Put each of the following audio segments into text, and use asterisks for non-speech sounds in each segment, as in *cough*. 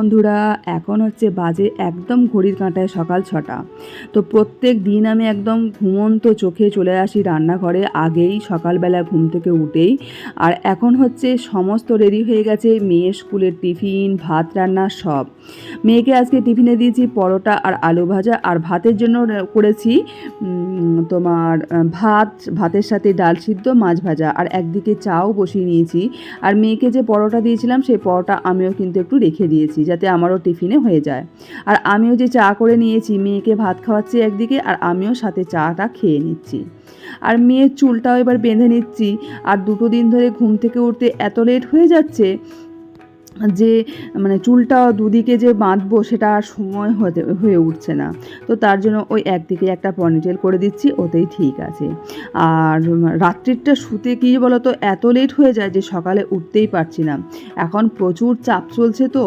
বন্ধুরা এখন হচ্ছে বাজে একদম ঘড়ির কাঁটায় সকাল ছটা। তো প্রত্যেক দিন আমি একদম ঘুমন্ত চোখে চলে আসি রান্নাঘরে, আগেই সকালবেলা ঘুম থেকে উঠেই। আর এখন হচ্ছে সমস্ত রেডি হয়ে গেছে, মেয়ের স্কুলের টিফিন, ভাত রান্না সব। মেয়েকে আজকে টিফিনে দিয়েছি পরোটা আর আলু ভাজা, আর ভাতের জন্য করেছি তোমার ভাত, ভাতের সাথে ডাল সিদ্ধ, মাছ ভাজা। আর একদিকে চাও বসিয়ে নিয়েছি। আর মেয়েকে যে পরোটা দিয়েছিলাম, সেই পরোটা আমিও কিন্তু একটু রেখে দিয়েছি, যাতে আমারও টিফিনে হয়ে যায়। আর আমিও যে চা করে নিয়েছি, মেয়েকে ভাত খাওয়াচ্ছি একদিকে আর আমিও সাথে চাটা খেয়ে নিচ্ছি। আর মেয়ের চুলটাও এবার বেঁধে নিচ্ছি। আর দুটো দিন ধরে ঘুম থেকে উঠতে এত লেট হয়ে যাচ্ছে যে মানে চুলটা দুদিকে যে বাঁধবো সেটা আর সময় হতে, হয়ে উঠছে না। তো তার জন্য ওই একদিকে একটা পনিটেল করে দিচ্ছি, ওতেই ঠিক আছে। আর রাত্রিরটা শুতে কী বলো তো এত লেট হয়ে যায় যে সকালে উঠতেই পারছি না। এখন প্রচুর চাপ চলছে তো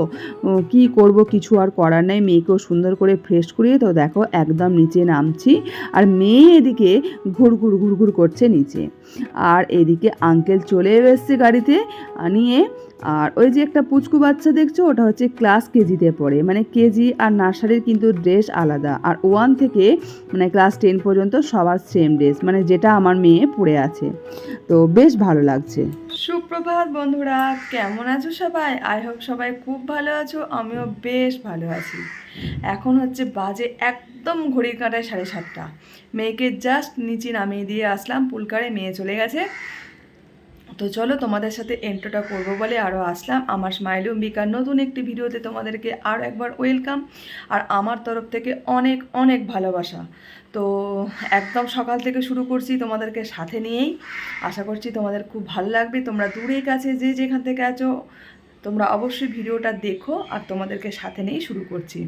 কি করব কিছু আর করার নেই। মেয়েকেও সুন্দর করে ফ্রেশ করিয়ে তো দেখো একদম নিচে নামছি, আর মেয়ে এদিকে ঘুরঘুর ঘুরঘুর করছে নিচে। আর এদিকে আঙ্কেল চলে এসছে গাড়িতে নিয়ে আর ওই যে একটা পুচকু বাচ্চা দেখছ, ওটা হচ্ছে ক্লাস কেজিতে পড়ে। মানে কেজি আর নার্সারির কিন্তু ড্রেস আলাদা। আর ওয়ান থেকে মানে ক্লাস টেন পর্যন্ত সবার সেম ড্রেস মানে যেটা আমার মেয়ে পড়ে আছে। তো বেশ ভালো লাগছে। সুপ্রভাত বন্ধুরা, কেমন আছো সবাই? আই হোপ সবাই খুব ভালো আছো, আমিও বেশ ভালো আছি। এখন হচ্ছে বাজে একদম ঘড়ির কাঁটায় সাড়ে সাতটা। মেয়েকে জাস্ট নিচে নামিয়ে দিয়ে আসলাম, পুলকারে মেয়ে চলে গেছে। তো চলো তোমাদের সাথে এন্ট্রোটা করব বলে আরও আসলাম। আমার স্মাইল অম্বিকার নতুন একটি ভিডিওতে তোমাদেরকে আরও একবার ওয়েলকাম। আর আমার তরফ থেকে অনেক অনেক ভালোবাসা। তো একদম সকাল থেকে শুরু করছি তোমাদেরকে সাথে নিয়েই। আশা করছি তোমাদের খুব ভালো লাগবে। তোমরা দূরে কাছে যে যেখান থেকে আছো, তোমরা অবশ্যই ভিডিওটা দেখো আর তোমাদেরকে সাথে নিয়েই শুরু করছি।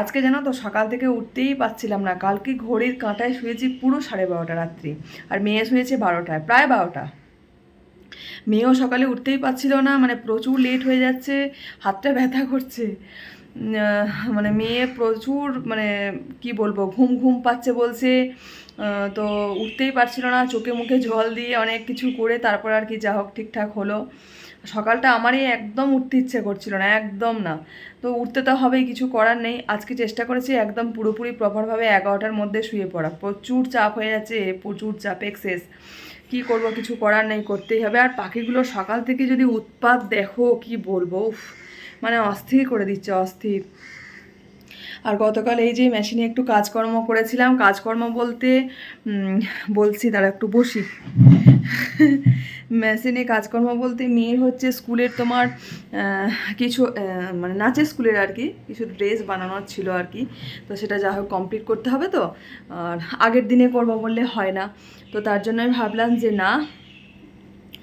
আজকে জানো তো সকাল থেকে উঠতেই পাচ্ছিলাম না। কালকে ঘড়ির কাঁটায় শুয়েছি পুরো সাড়ে বারোটা রাত্রি। আর মেয়ে শুয়েছে বারোটায়, প্রায় বারোটা। মেয়েও সকালে উঠতেই পারছিল না মানে প্রচুর লেট হয়ে যাচ্ছে, হাতটা ব্যথা করছে। মানে মেয়ে প্রচুর মানে কি বলব, ঘুম ঘুম পাচ্ছে বলছে। তো উঠতেই পারছিল না, চোখে মুখে জল দিয়ে অনেক কিছু করে তারপর আর কি যা হোক ঠিকঠাক হলো। সকালটা আমারই একদম উঠতে ইচ্ছে করছিল না, একদম না। তো উঠতে তো হবেই, কিছু করার নেই। আজকে চেষ্টা করেছি একদম পুরোপুরি প্রপারভাবে এগারোটার মধ্যে শুয়ে পড়া। প্রচুর চাপ হয়ে যাচ্ছে, প্রচুর চাপ এক্সেস কি করব, কিছু করার নেই, করতেই হবে। আর পাখিগুলো সকাল থেকে যদি উৎপাত দেখো, কি বলব মানে অস্থির করে দিচ্ছে, অস্থির। আর গতকাল এই যে মেশিনে একটু কাজকর্ম করেছিলাম, কাজকর্ম বলতে বলছি তারা একটু বসি। *laughs* মেশিনে কাজকর্ম বলতে মেয়ের হচ্ছে স্কুলের তোমার কিছু মানে নাচের স্কুলের আর কি, কিছু ড্রেস বানানোর ছিল আর কি। তো সেটা যা হোক কমপ্লিট করতে হবে তো। আর আগের দিনে করব বললে হয় না। তো তার জন্য আমি ভাবলাম যে না,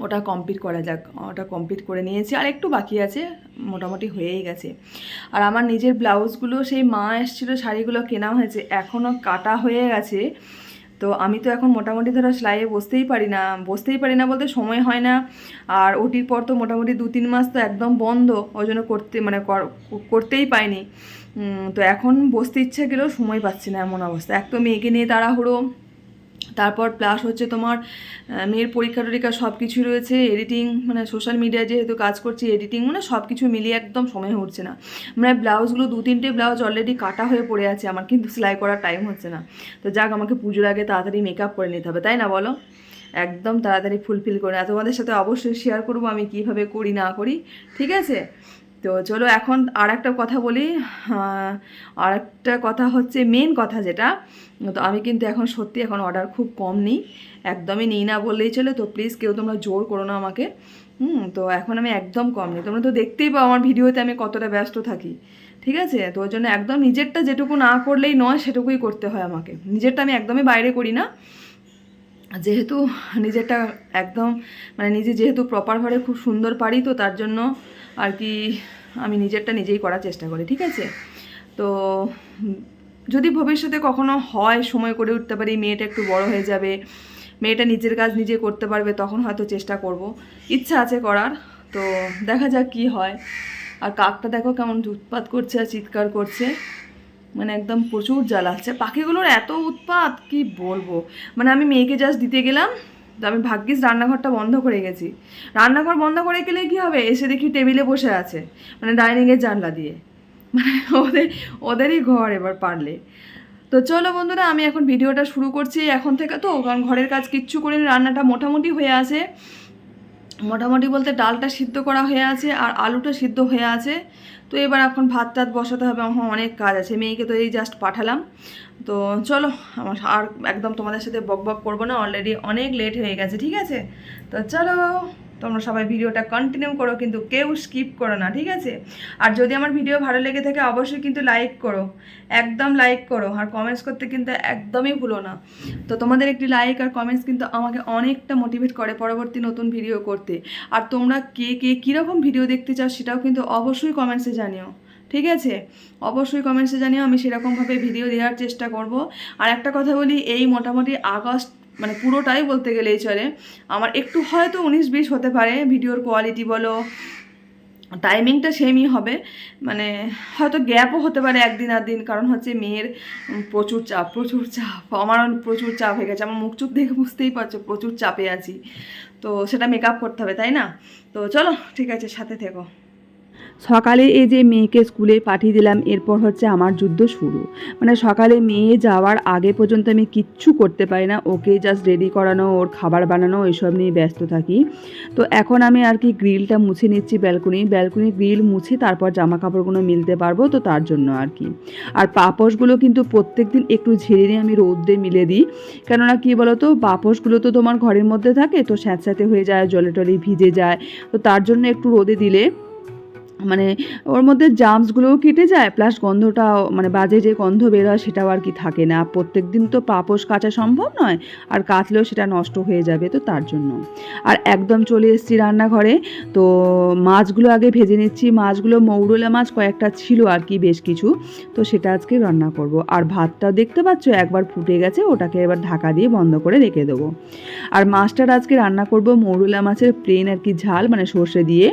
ওটা কমপ্লিট করা যাক। ওটা কমপ্লিট করে নিয়েছি। আর একটু বাকি আছে, মোটামুটি হয়েই গেছে। আর আমার নিজের ব্লাউজগুলো, সেই মা এসেছিল শাড়িগুলো কেনা হয়েছে এখনও কাটা হয়ে গেছে। তো আমি তো এখন মোটামুটি ধরো সেলাইয়ে বসতেই পারি না, বসতেই পারি না বলতে সময় হয় না। আর ওটির পর তো মোটামুটি দু তিন মাস তো একদম বন্ধ, ওই জন্য করতে মানে কর- করতেই পাইনি। তো এখন বসতে ইচ্ছা গেলেও সময় পাচ্ছি না এমন অবস্থা। এক তো মেয়েকে নিয়ে তাড়াহুড়ো তারপর প্লাস হচ্ছে তোমার মেয়ের পরীক্ষা টরীক্ষা সব কিছু রয়েছে এডিটিং মানে সোশ্যাল মিডিয়ায় যেহেতু কাজ করছি এডিটিং মানে সব কিছু মিলিয়ে একদম সময় হচ্ছে না। মানে ব্লাউজগুলো দু তিনটে ব্লাউজ অলরেডি কাটা হয়ে পড়ে আছে, আমার কিন্তু সেলাই করার টাইম হচ্ছে না। তো যাক, আমাকে পুজোর আগে তাড়াতাড়ি মেকআপ করে নিতে হবে, তাই না বলো? একদম তাড়াতাড়ি ফুলফিল করে তোমাদের সাথে অবশ্যই শেয়ার করব আমি কীভাবে করি, না করি, ঠিক আছে? তো চলো এখন আর একটা কথা বলি। আর একটা কথা হচ্ছে মেন কথা যেটা। তো আমি কিন্তু এখন সত্যি এখন অর্ডার খুব কম নিই। একদমই নিই না বললেই চলে। তো প্লিজ কেউ তোমরা জোর করো না আমাকে। হুম, তো এখন আমি একদম কম নিই। তোমরা তো দেখতেই পাও আমার ভিডিওতে আমি কতটা ব্যস্ত থাকি। ঠিক আছে? তো ওই জন্য একদম নিজেরটা যেটুকু না করলেই নয়, সেটুকুই করতে হয় আমাকে। নিজেরটা আমি একদমই বাইরে করি না। যেহেতু নিজেরটা একদম মানে নিজে যেহেতু প্রপারভাবে খুব সুন্দর পারি, তো তার জন্য আর কি আমি নিজেরটা নিজেই করার চেষ্টা করি, ঠিক আছে? তো যদি ভবিষ্যতে কখনো হয় সময় করে উঠতে পারি, মেয়েটা একটু বড় হয়ে যাবে, মেয়েটা নিজের কাজ নিজে করতে পারবে, তখন হয়তো চেষ্টা করব। ইচ্ছা আছে করার, তো দেখা যাক কি হয়। আর কাকটা দেখো কেমন উৎপাত করছে আর চিৎকার করছে। মানে একদম প্রচুর জ্বালাচ্ছে পাখিগুলোর এত উৎপাত, কি বলব? মানে আমি মেয়েকে জাস্ট দিতে গেলাম, তো আমি ভাগ্যিস রান্নাঘরটা বন্ধ করে গেছি। রান্নাঘর বন্ধ করে গেলে কি হবে? এসে দেখি টেবিলে বসে আছে মানে ডাইনিংয়ের জানলা দিয়ে। মানে ওদের, ওদেরই ঘর এবার পারলে। তো চলো বন্ধুরা, আমি এখন ভিডিওটা শুরু করছি এখন থেকে তো, কারণ ঘরের কাজ কিচ্ছু করিনি রান্নাটা মোটামুটি হয়ে আছে। মোটামুটি বলতে ডালটা সিদ্ধ করা হয়ে আছে আর আলুটা সিদ্ধ হয়ে আছে। তো এবার এখন ভাত টাত বসাতে হবে আমার অনেক কাজ আছে। মেয়েকে তো এই জাস্ট পাঠালাম। তো চলো, আমার আর একদম তোমাদের সাথে বক বক করব না অলরেডি অনেক লেট হয়ে গেছে, ঠিক আছে? তো চলো। তোমরা সবাই ভিডিওটা কন্টিনিউ করো, কিন্তু কেউ স্কিপ করো না, ঠিক আছে? আর যদি আমার ভিডিও ভালো লেগে থাকে, অবশ্যই কিন্তু লাইক করো, একদম লাইক করো, আর কমেন্টস করতে কিন্তু একদমই ভুলো না। তো তোমাদের একটি লাইক আর কমেন্টস কিন্তু আমাকে অনেকটা মোটিভেট করে পরবর্তী নতুন ভিডিও করতে। আর তোমরা কে কে, কীরকম ভিডিও দেখতে চাও, সেটাও কিন্তু অবশ্যই কমেন্টসে জানিও, ঠিক আছে? অবশ্যই কমেন্টসে জানিও, আমি সেরকমভাবে ভিডিও দেওয়ার চেষ্টা করব। আর একটা কথা বলি, এই মোটামুটি আগস্ট মানে পুরোটাই বলতে গেলেই চলে। আমার একটু হয়তো উনিশ বিশ হতে পারে, ভিডিওর কোয়ালিটি বলো টাইমিংটা সেমই হবে। মানে হয়তো গ্যাপও হতে পারে একদিন আর দিন, কারণ হচ্ছে মেয়ের প্রচুর চাপ প্রচুর চাপ। আমারও প্রচুর চাপ হয়ে গেছে। আমার মুখ চুপ দেখে বুঝতেই পারছ, প্রচুর চাপে আছি। তো সেটা মেকআপ করতে হবে, তাই না? তো চলো, ঠিক আছে, সাথে থেকো। সকালে এই যে মেয়েকে স্কুলে পাঠিয়ে দিলাম, এরপর হচ্ছে আমার যুদ্ধ শুরু। মানে সকালে মেয়ে যাওয়ার আগে পর্যন্ত আমি কিচ্ছু করতে পারি না, ওকে জাস্ট রেডি করানো, ওর খাবার বানানো, এসব নিয়ে ব্যস্ত থাকি। তো এখন আমি আর কি গ্রিলটা মুছে নিচ্ছি ব্যালকনি ব্যালকনি গ্রিল মুছে তারপর জামা কাপড়গুলো মিলতে পারব, তো তার জন্য আর কি। আর পাপোশগুলো কিন্তু প্রত্যেক দিন একটু ঝেড়ে নিয়ে আমি রোদ্রে মিলে দিই। কেননা কী বলো তো পাপোশগুলো তো তোমার ঘরের মধ্যে থাকে, তো স্যাঁতস্যাঁতে হয়ে যায়, জলে টলে ভিজে যায়, তো তার জন্য একটু রোদে দিলে মানে ওর মধ্যে জামসগুলোও কেটে যায় প্লাস গন্ধটাও মানে বাজে যে গন্ধ বের হয় সেটাও আর কি থাকে না। প্রত্যেক দিন তো পাপোশ কাচা সম্ভব নয়, আর কাচলেও সেটা নষ্ট হয়ে যাবে তো তার জন্য। আর একদম চলে এসেছি রান্নাঘরে, তো মাছগুলো আগে ভেজে নিচ্ছি। মাছগুলো মৌরলা মাছ কয়েকটা ছিল আর কি বেশ কিছু, তো সেটা আজকে রান্না করব। আর ভাতটা দেখতে পাচ্ছ একবার ফুটে গেছে, ওটাকে এবার ঢাকা দিয়ে বন্ধ করে রেখে দেবো। আর মাছটার আজকে রান্না করব মৌরলা মাছের প্লেন আর কি ঝাল মানে সর্ষে দিয়ে।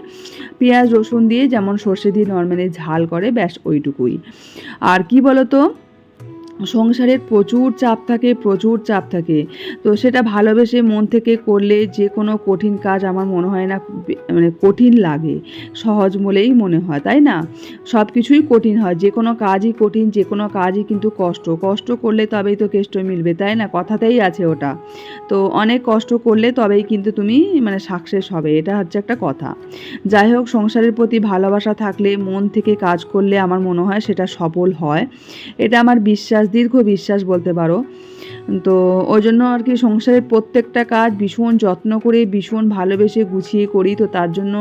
পেঁয়াজ রসুন দিয়ে যেমন সর্ষে দিয়ে নর্মালি ঝাল করে ব্যাস ওইটুকুই। আর কি বলতো? সংসারের প্রচুর চাপ থাকে, প্রচুর চাপ থাকে। তো সেটা ভালোবেসে মন থেকে করলে যে কোনো কঠিন কাজ আমার মনে হয় না মানে কঠিন লাগে। সহজ বলেই মনে হয়, তাই না? সব কিছুই কঠিন হয়, যে কোনো কাজই কঠিন, যে কোনো কাজই কিন্তু কষ্ট। কষ্ট করলে তবেই তো কেষ্ট মিলবে, তাই না? কথাতেই আছে ওটা। তো অনেক কষ্ট করলে তবেই কিন্তু তুমি মানে সাকসেস হবে, এটা হচ্ছে একটা কথা। যাই হোক, সংসারের প্রতি ভালোবাসা থাকলে, মন থেকে কাজ করলে আমার মনে হয় সেটা সফল হয়। এটা আমার বিশ্বাস দীর্ঘ বিশ্বাস বলতে পারো। তো ওই জন্য আর কি সংসারের প্রত্যেকটা কাজ ভীষণ যত্ন করে, ভীষণ ভালোবেসে গুছিয়ে করি। তো তার জন্য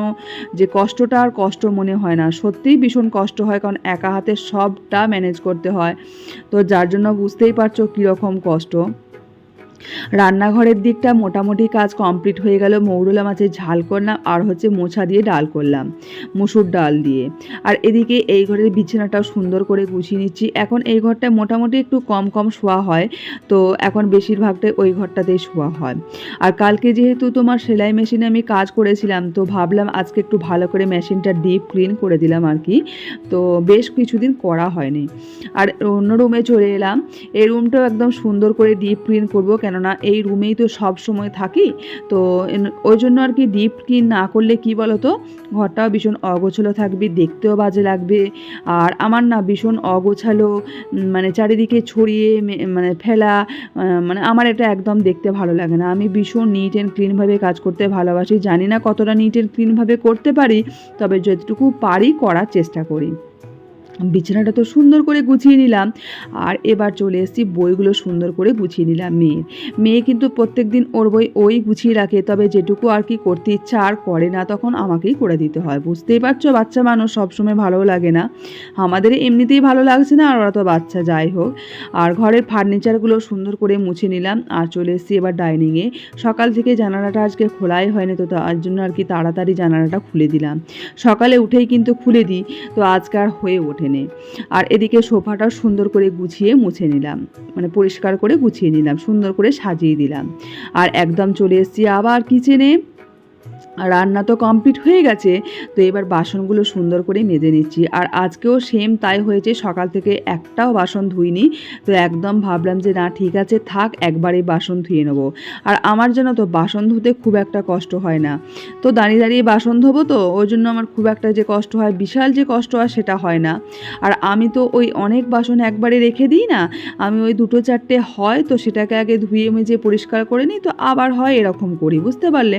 যে কষ্টটা আর কষ্ট মনে হয় না। সত্যিই ভীষণ কষ্ট হয়, কারণ একা হাতে সবটা ম্যানেজ করতে হয়। তো যার জন্য বুঝতেই পারছ কীরকম কষ্ট। রান্নাঘরের দিকটা মোটামুটি কাজ কমপ্লিট হয়ে গেল। মৌরলা মাছের ঝাল করলাম আর হচ্ছে মোছা দিয়ে ডাল করলাম, মুসুর ডাল দিয়ে। আর এদিকে এই ঘরের বিছানাটাও সুন্দর করে গুছিয়ে নিচ্ছি। এখন এই ঘরটা মোটামুটি একটু কম কম শোয়া হয়, তো এখন বেশিরভাগটাই ওই ঘরটাতেই শোয়া হয়। আর কালকে যেহেতু তোমার সেলাই মেশিনে আমি কাজ করেছিলাম, তো ভাবলাম আজকে একটু ভালো করে মেশিনটা ডিপ ক্লিন করে দিলাম আর কি। তো বেশ কিছুদিন করা হয়নি। আর অন্য রুমে চলে এলাম। এই রুমটাও একদম সুন্দর করে ডিপ ক্লিন করব কেননা এই রুমেই তো সব সময় থাকি। তো ওই জন্য আর কি ডিপ ক্লিন না করলে কি বলো তো ঘরটাও ভীষণ অগোছালো থাকবে, দেখতেও বাজে লাগবে। আর আমার না ভীষণ অগোছালো মানে চারিদিকে ছড়িয়ে মানে ফেলা মানে আমার এটা একদম দেখতে ভালো লাগে না। আমি ভীষণ নিট অ্যান্ড ক্লিনভাবে কাজ করতে ভালোবাসি। জানি না কতটা নিট অ্যান্ড ক্লিনভাবে করতে পারি, তবে যতটুকু পারি করার চেষ্টা করি। বিছানাটা তো সুন্দর করে গুছিয়ে নিলাম। আর এবার চলে এসেছি বইগুলো সুন্দর করে গুছিয়ে নিলাম মেয়ের। মেয়ে কিন্তু প্রত্যেক দিন ওর বই ওই গুছিয়ে রাখে, তবে যেটুকু আর কি করতে ইচ্ছা আর করে না, তখন আমাকেই করে দিতে হয়। বুঝতেই পারছ, বাচ্চা মানুষ সবসময় ভালো লাগে না। আমাদের এমনিতেই ভালো লাগছে না, আর ওরা তো বাচ্চা, যাই হোক। আর ঘরের ফার্নিচারগুলো সুন্দর করে মুছে নিলাম। আর চলে এসেছি এবার ডাইনিংয়ে। সকাল থেকে জানালাটা আজকে খোলাই হয়নি তো, তার জন্য আর কি তাড়াতাড়ি জানালাটা খুলে দিলাম। সকালে উঠেই কিন্তু খুলে দিই, তো আজকে আর হয়ে ওঠেনি আর এদিকে সোফাটা সুন্দর করে গুছিয়ে মুছে নিলাম। মানে পরিষ্কার করে গুছিয়ে নিলাম, সুন্দর করে সাজিয়ে দিলাম। আর একদম চলে এসেছি আবার কিচেনে রান্না তো কমপ্লিট হয়ে গেছে, তো এবার বাসনগুলো সুন্দর করে মেজে নিচ্ছি। আর আজকেও সেম তাই হয়েছে, সকাল থেকে একটাও বাসন ধুইনি, তো একদম ভাবলাম যে না, ঠিক আছে, থাক, একবারেই বাসন ধুয়ে নেব। আর আমার জন্য তো বাসন ধুতে খুব একটা কষ্ট হয় না। তো দাঁড়িয়ে দাঁড়িয়ে বাসন ধোবো তো, ওই জন্য আমার খুব একটা যে কষ্ট হয়, বিশাল যে কষ্ট হয় সেটা হয় না। আর আমি তো ওই অনেক বাসন একবারে রেখে দিই না, আমি ওই দুটো চারটে হয় তো সেটাকে আগে ধুয়ে মেজে পরিষ্কার করে নিই, তো আবার হয় এরকম করি, বুঝতে পারলে?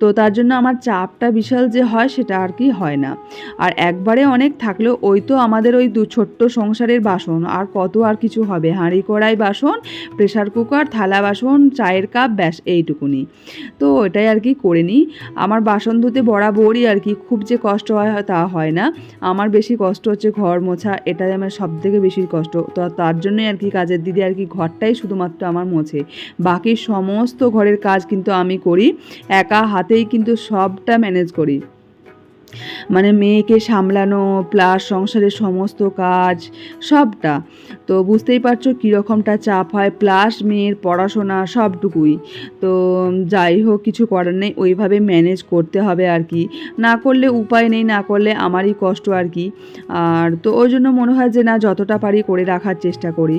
তো তার জন্য আমার চাপটা বিশাল যে হয় সেটা আর কি হয় না। আর একবারে অনেক থাকলেও ওই তো আমাদের ওই দু ছোট্ট সংসারের বাসন। আর কত আর কিছু হবে? হাঁড়ি, কড়াই বাসন প্রেশার কুকার, থালা বাসন, চায়ের কাপ, ব্যাস এইটুকুনি। তো ওটাই আর কি করে নিই। আমার বাসন ধুতে বরাবরই আর কি খুব যে কষ্ট হয় তা হয় না। আমার বেশি কষ্ট হচ্ছে ঘর মোছা, এটাই আমার সব থেকে বেশি কষ্ট। তো তার জন্যই আর কি কাজের দিদি আর কি ঘরটাই শুধুমাত্র আমার মোছে। বাকি সমস্ত ঘরের কাজ কিন্তু আমি করি। একা হাতেই কিন্তু সবটা ম্যানেজ করি। মানে মেয়েকে সামলানো প্লাস সংসারের সমস্ত কাজ, সবটা। তো বুঝতেই পারছ কীরকমটা চাপ হয় প্লাস মেয়ের পড়াশোনা সবটুকুই। তো যাই হোক, কিছু করার নেই, ওইভাবে ম্যানেজ করতে হবে আর কি। না করলে উপায় নেই, না করলে আমারই কষ্ট আর কি। আর তো ওই জন্য মনে হয় যে, না, যতটা পারি করে রাখার চেষ্টা করি।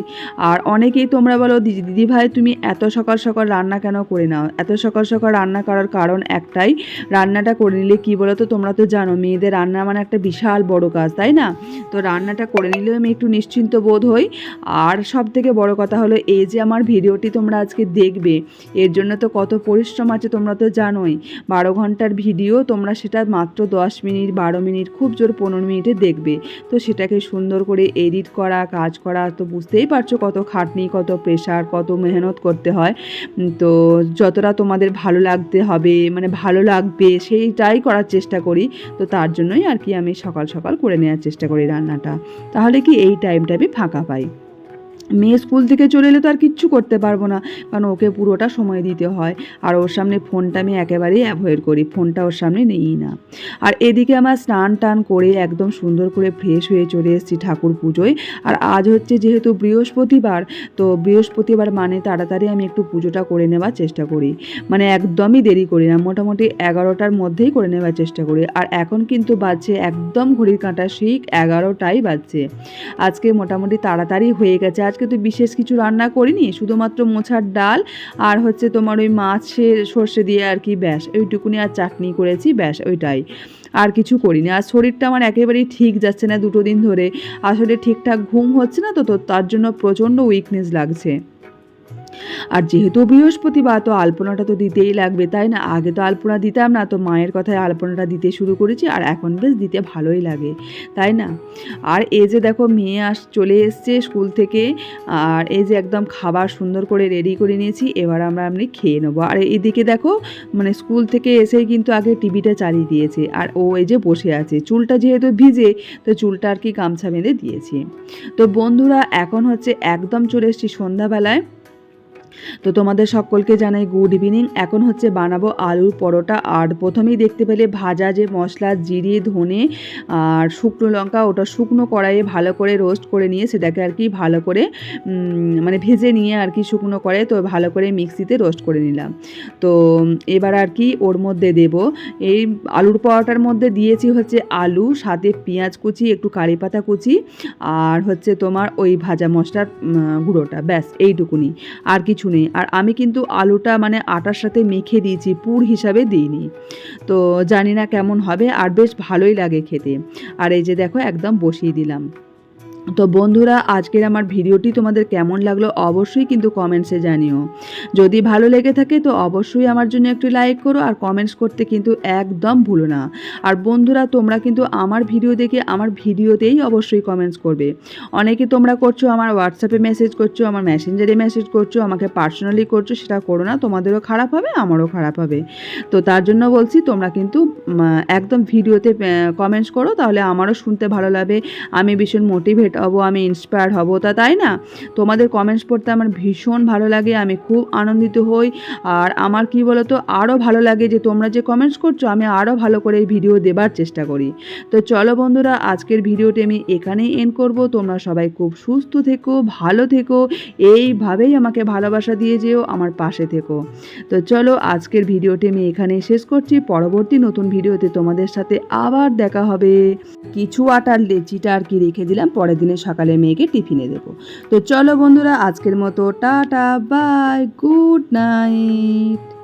আর অনেকেই তোমরা বলো, দিদি দিদি ভাই তুমি এত সকাল সকাল রান্না কেন করে নাও? এত সকাল সকাল রান্না করার কারণ একটাই, রান্নাটা করে নিলে কী বলো তো তোমরা তো জানো মেয়েদের রান্না মানে একটা বিশাল বড় কাজ, তাই না? তো রান্নাটা করে নিলেও আমি একটু নিশ্চিন্ত বোধ হই। আর সব থেকে বড় কথা হলো, এই যে আমার ভিডিওটি তোমরা আজকে দেখবে, এর জন্য তো কত পরিশ্রম আছে তোমরা তো জানোই। বারো ঘণ্টার ভিডিও, তোমরা সেটা মাত্র দশ মিনিট, বারো মিনিট, খুব জোর পনেরো মিনিটে দেখবে। তো সেটাকে সুন্দর করে এডিট করা, কাজ করা, তো বুঝতেই পারছ কত খাটনি, কত প্রেশার, কত মেহনত করতে হয়। তো যতটা তোমাদের ভালো লাগতে হবে মানে ভালো লাগবে, সেইটাই করার চেষ্টা করি। তো তার জন্যই আর কি আমি সকাল সকাল করে নেওয়ার চেষ্টা করি রান্নাটা। তাহলে কি এই টাইমটা আমি ফাঁকা পাই? মেয়ে স্কুল থেকে চলে এলে তো আর কিচ্ছু করতে পারব না। কারণ ওকে পুরোটা সময় দিতে হয়। আর ওর সামনে ফোনটা আমি একেবারেই অ্যাভয়েড করি। ফোনটা ওর সামনে নেই না। আর এদিকে আমার স্নান টান করে একদম সুন্দর করে ফ্রেশ হয়ে চলে এসেছি ঠাকুর পুজোয়। আর আজ হচ্ছে যেহেতু বৃহস্পতিবার, তো বৃহস্পতিবার মানে তাড়াতাড়ি আমি একটু পুজোটা করে নেওয়ার চেষ্টা করি। মানে একদমই দেরি করি না। মোটামুটি এগারোটার মধ্যেই করে নেওয়ার চেষ্টা করি। আর এখন কিন্তু বাজছে একদম ঘড়ির কাঁটা, ঠিক এগারোটাই বাজছে। আজকে মোটামুটি তাড়াতাড়ি হয়ে গেছে। আজকে তো বিশেষ কিছু রান্না করিনি? শুধুমাত্র মোছার ডাল আর হচ্ছে তোমার ওই মাছের সর্ষে দিয়ে আর কি ব্যাস। ওইটুকুনি আর চাটনি করেছি, ব্যাস ওইটাই। আর কিছু করিনি। আর শরীরটা আমার একেবারেই ঠিক যাচ্ছে না দুটো দিন ধরে। আসলে ঠিকঠাক ঘুম হচ্ছে না তো তো তার জন্য প্রচণ্ড উইকনেস লাগছে। আর যেহেতু বৃহস্পতিবার, তো আলপনাটা তো দিতেই লাগবে, তাই না? আগে তো আলপনা দিতাম না, তো মায়ের কথায় আলপনাটা দিতে শুরু করেছি, আর এখন বেশ দিতে ভালোই লাগে, তাই না? আর এই যে দেখো, মেয়ে আস, চলে এসছে স্কুল থেকে, আর এই যে একদম খাবার সুন্দর করে রেডি করে নিয়েছি, এবার আমরা আপনি খেয়ে নেব। আর এদিকে দেখো মানে স্কুল থেকে এসেই কিন্তু আগে টিভিটা চালিয়ে দিয়েছে, আর ও এই যে বসে আছে, চুলটা যেহেতু ভিজে, তো চুলটা আর কি গামছা বেঁধে দিয়েছি। তো বন্ধুরা, এখন হচ্ছে একদম চলে এসেছি সন্ধ্যাবেলায় তো তোমাদের সকলকে জানাই গুড ইভিনিং এখন হচ্ছে বানাবো আলুর পরোটা। আর প্রথমেই দেখতে পেলে ভাজা যে মশলা, জিরে, ধনে আর শুকনো লঙ্কা, ওটা শুকনো কড়াইয়ে ভালো করে রোস্ট করে নিয়ে সেটাকে আর কি ভালো করে মানে ভেজে নিয়ে আর কি শুকনো করে তো ভালো করে মিক্সিতে রোস্ট করে নিলাম। তো এবার আর কি ওর মধ্যে দেব। এই আলুর পরোটার মধ্যে দিয়েছি হচ্ছে আলু, সাথে পেঁয়াজ কুচি, একটু কারি পাতা কুচি আর হচ্ছে তোমার ওই ভাজা মশলার গুঁড়োটা। ব্যাস, এইটুকুনি। আর কিছু নেই। আর আমি কিন্তু আলুটা মানে আটার সাথে মেখে দিয়েছি, পুর হিসাবে দিইনি। তো জানি না কেমন হবে, আর বেশ ভালোই লাগে খেতে। আর এই যে দেখো, একদম বসিয়ে দিলাম। তো বন্ধুরা, আজকের আমার ভিডিওটি তোমাদের কেমন লাগল অবশ্যই কিন্তু কমেন্টসে জানিও। যদি ভালো লেগে থাকে তো অবশ্যই আমার জন্য একটু লাইক করো আর কমেন্টস করতে কিন্তু একদম ভুলো না। আর বন্ধুরা, তোমরা কিন্তু আমার ভিডিও দেখে আমার ভিডিওতেই অবশ্যই কমেন্টস করবে। অনেকে তোমরা করছ, আমার হোয়াটসঅ্যাপে মেসেজ করছ, আমার মেসেঞ্জারে মেসেজ করছ, আমাকে পার্সোনালি করছ, সেটা করো না, তোমাদেরও খারাপ হবে, আমারও খারাপ হবে। তো তার জন্য বলছি, তোমরা কিন্তু একদম ভিডিওতে কমেন্টস করো, তাহলে আমারও শুনতে ভালো লাগবে, আমি ভীষণ মোটিভেট হব, আমি ইন্সপায়ার হব, তা তাই না? তোমাদের কমেন্টস পড়তে আমার ভীষণ ভালো লাগে, আমি খুব আনন্দিত হই। আর আমার কি বলো তো আরও ভালো লাগে যে তোমরা যে কমেন্টস করছ, আমি আরও ভালো করে এই ভিডিও দেবার চেষ্টা করি। তো চলো বন্ধুরা, আজকের ভিডিওটি আমি এখানেই এন্ড করব। তোমরা সবাই খুব সুস্থ থেকো, ভালো থেকো, এইভাবেই আমাকে ভালোবাসা দিয়ে যেও আমার পাশে থেকো। তো চলো, আজকের ভিডিওটি আমি এখানেই শেষ করছি। পরবর্তী নতুন ভিডিওতে তোমাদের সাথে আবার দেখা হবে। কিছু আটার লেচিটা আর কি রেখে দিলাম, পরের দিনে সকালে মেয়েকে টিফিনে দেবো। তো চলো বন্ধুরা আজকের মতো টাটা বাই গুড নাইট